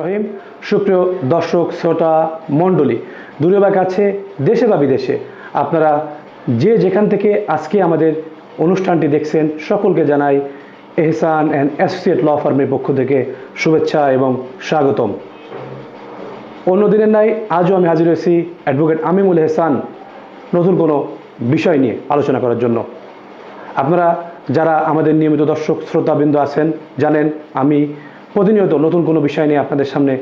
রহিম। সুপ্রিয় দর্শক, শ্রোতা, মণ্ডলী, দূরে বা কাছে, দেশে বা বিদেশে, আপনারা যে যেখান থেকে আজকে আমাদের অনুষ্ঠানটি দেখছেন, সকলকে জানাই এহসান অ্যান্ড অ্যাসোসিয়েট ল ফার্মের পক্ষ থেকে শুভেচ্ছা এবং স্বাগতম। অন্য দিনের নাই আজও আমি হাজির হয়েছি অ্যাডভোকেট আমিমুল এহসান নতুন কোনো বিষয় নিয়ে আলোচনা করার জন্য। আপনারা যারা আমাদের নিয়মিত দর্শক, শ্রোতাবৃন্দ আছেন, জানেন, আমি প্রতিনিয়ত নতুন কোনো বিষয় নিয়ে আপনাদের সামনে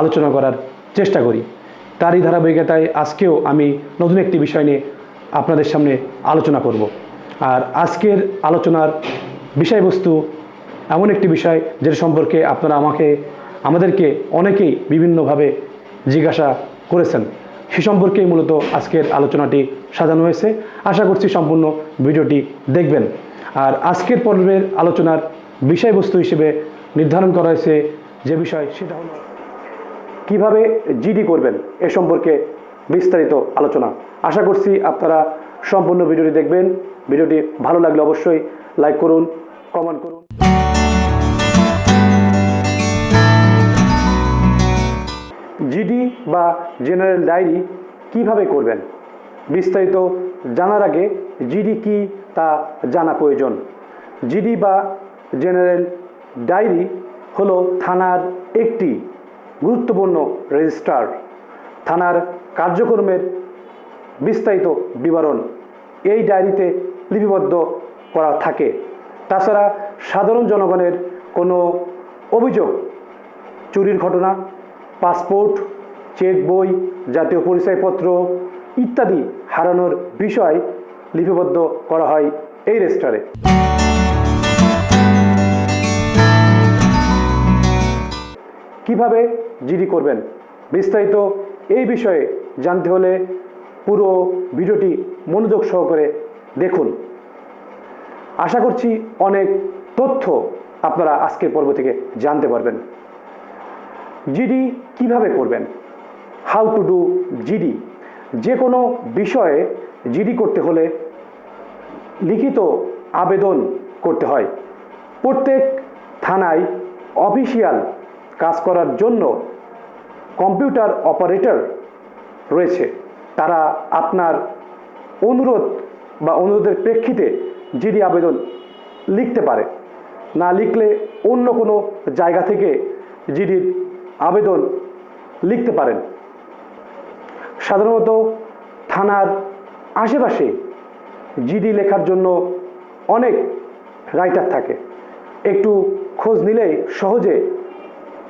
আলোচনা করার চেষ্টা করি। তারই ধারাবাহিকতায় আজকেও আমি নতুন একটি বিষয় নিয়ে আপনাদের সামনে আলোচনা করব। আর আজকের আলোচনার বিষয়বস্তু এমন একটি বিষয় যেটা সম্পর্কে আপনারা আমাকে, আমাদেরকে অনেকেই বিভিন্নভাবে জিজ্ঞাসা করেছেন। সে সম্পর্কেই মূলত আজকের আলোচনাটি সাজানো হয়েছে। আশা করছি সম্পূর্ণ ভিডিওটি দেখবেন। আর আজকের পর্বের আলোচনার বিষয়বস্তু হিসেবে নির্ধারণ করা হয়েছে যে বিষয়, সেটা হলো কীভাবে জিডি করবেন এ সম্পর্কে বিস্তারিত আলোচনা। আশা করছি আপনারা সম্পূর্ণ ভিডিওটি দেখবেন। ভিডিওটি ভালো লাগলে অবশ্যই লাইক করুন কমেন্ট করুন। জিডি বা জেনারেল ডায়েরি কীভাবে করবেন? বিস্তারিত জানার আগে জিডি কি তা জানা প্রয়োজন। জিডি বা জেনারেল ডায়েরি হলো থানার একটি গুরুত্বপূর্ণ রেজিস্টার থানার কার্যক্রমের বিস্তারিত বিবরণ এই ডায়েরিতে লিপিবদ্ধ করা থাকে। তাছাড়া সাধারণ জনগণের কোনো অভিযোগ, চুরির ঘটনা, পাসপোর্ট, চেক বই, জাতীয় পরিচয়পত্র ইত্যাদি হারানোর বিষয় লিপিবদ্ধ করা হয় এই রেজিস্টারে। কীভাবে জিডি করবেন? বিস্তারিত এই বিষয়ে জানতে হলে পুরো ভিডিওটি মনোযোগ সহকারে দেখুন। আশা করছি অনেক তথ্য আপনারা আজকের পর্ব থেকে জানতে পারবেন। জিডি কীভাবে করবেন? How to do GD? যে কোনো বিষয়ে জিডি করতে হলে লিখিত আবেদন করতে হয়। প্রত্যেক থানায় অফিসিয়াল কাজ করার জন্য কম্পিউটার অপারেটর রয়েছে। তারা আপনার অনুরোধ বা অনুরোধের প্রেক্ষিতে জিডি আবেদন লিখতে পারে। না লিখলে অন্য কোনো জায়গা থেকে জিডির আবেদন লিখতে পারেন। সাধারণত থানার আশেপাশে জিডি লেখার জন্য অনেক রাইটার থাকে। একটু খোঁজ নিলেই সহজে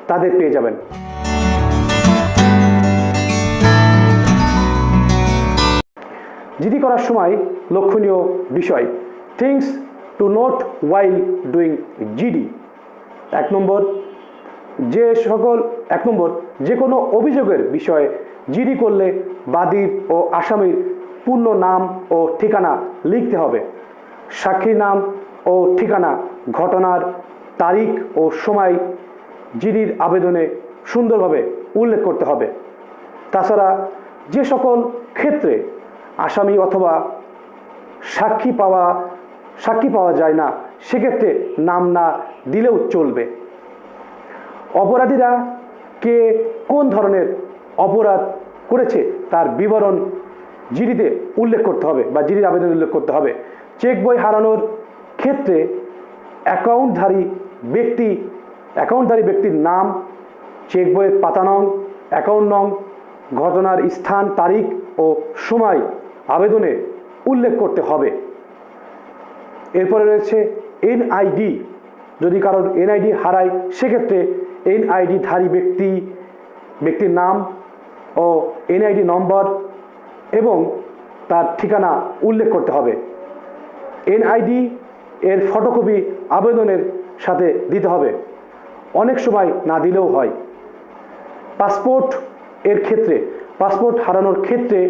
তাদের পেয়ে যাবেন। জিডি করার সময় লক্ষণীয় বিষয় things to note while doing GD এক নম্বর, যে সকল, এক নম্বর, যে কোনো অভিযোগের বিষয়ে জিডি করলে বাদীর ও আসামির পূর্ণ নাম ও ঠিকানা লিখতে হবে। সাক্ষীর নাম ও ঠিকানা, ঘটনার তারিখ ও সময় জিডির আবেদনে সুন্দরভাবে উল্লেখ করতে হবে। তাছাড়া যে সকল ক্ষেত্রে আসামি অথবা সাক্ষী পাওয়া সাক্ষী পাওয়া যায় না, সেক্ষেত্রে নাম না দিলেও চলবে। অপরাধীরা কে কোন ধরনের অপরাধ করেছে তার বিবরণ জিডিতে উল্লেখ করতে হবে বা জিডির আবেদন উল্লেখ করতে হবে। চেক বই হারানোর ক্ষেত্রে অ্যাকাউন্টধারী ব্যক্তি, অ্যাকাউন্টধারী ব্যক্তির নাম, চেক বইয়ের পাতা নং, অ্যাকাউন্ট নং, ঘটনার স্থান, তারিখ ও সময় আবেদনে উল্লেখ করতে হবে। এরপরে রয়েছে এনআইডি যদি কারোর এনআইডি হারায়, সেক্ষেত্রে এনআইডি ধারী ব্যক্তি, ব্যক্তির নাম ও এনআইডি নম্বর এবং তার ঠিকানা উল্লেখ করতে হবে। এনআইডি এর ফটোকপি আবেদনের সাথে দিতে হবে। অনেক সময় না দিলেও হয়। পাসপোর্ট এর ক্ষেত্রে, পাসপোর্ট হারানোর ক্ষেত্রে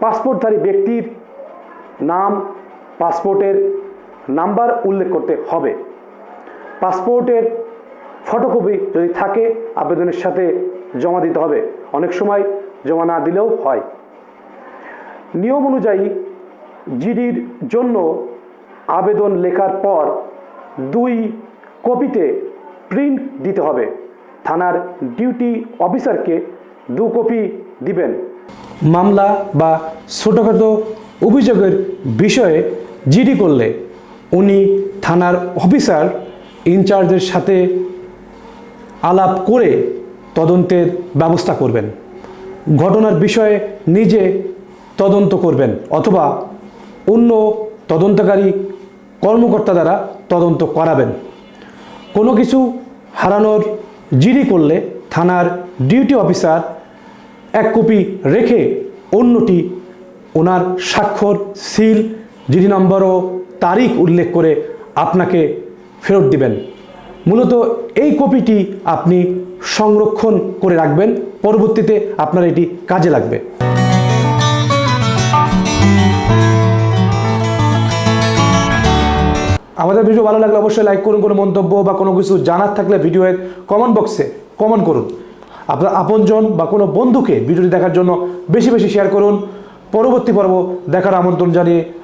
পাসপোর্টধারী ব্যক্তির নাম, পাসপোর্টের নাম্বার উল্লেখ করতে হবে। পাসপোর্টের ফটোকপি যদি থাকে, আবেদনের সাথে জমা দিতে হবে। অনেক সময় জমা না দিলেও হয়। নিয়ম অনুযায়ী জিডির জন্য আবেদন লেখার পর দুই কপিতে প্রিন্ট দিতে হবে। থানার ডিউটি অফিসারকে দু কপি দিবেন। মামলা বা ছোটোখাটো অভিযোগের বিষয়ে জিডি করলে উনি থানার অফিসার ইনচার্জের সাথে আলাপ করে তদন্তের ব্যবস্থা করবেন। ঘটনার বিষয়ে নিজে তদন্ত করবেন অথবা অন্য তদন্তকারী কর্মকর্তা দ্বারা তদন্ত করাবেন। কোনো কিছু হারানোর জিডি করলে থানার ডিউটি অফিসার এক কপি রেখে অন্যটি ওনার স্বাক্ষর, সিল, জিডি নম্বর ও তারিখ উল্লেখ করে আপনাকে ফেরত দিবেন। মূলত এই কপিটি আপনি সংরক্ষণ করে রাখবেন, পরবর্তীতে আপনার এটি কাজে লাগবে। আমাদের ভিডিও ভালো লাগলে অবশ্যই লাইক করুন, কোনো মন্তব্য বা কোনো কিছু জানার থাকলে ভিডিওর কমেন্ট বক্সে কমেন্ট করুন। আপনার আপনজন বা কোনো বন্ধুকে ভিডিওটি দেখার জন্য বেশি বেশি শেয়ার করুন। পরবর্তী পর্ব দেখার আমন্ত্রণ জানিয়ে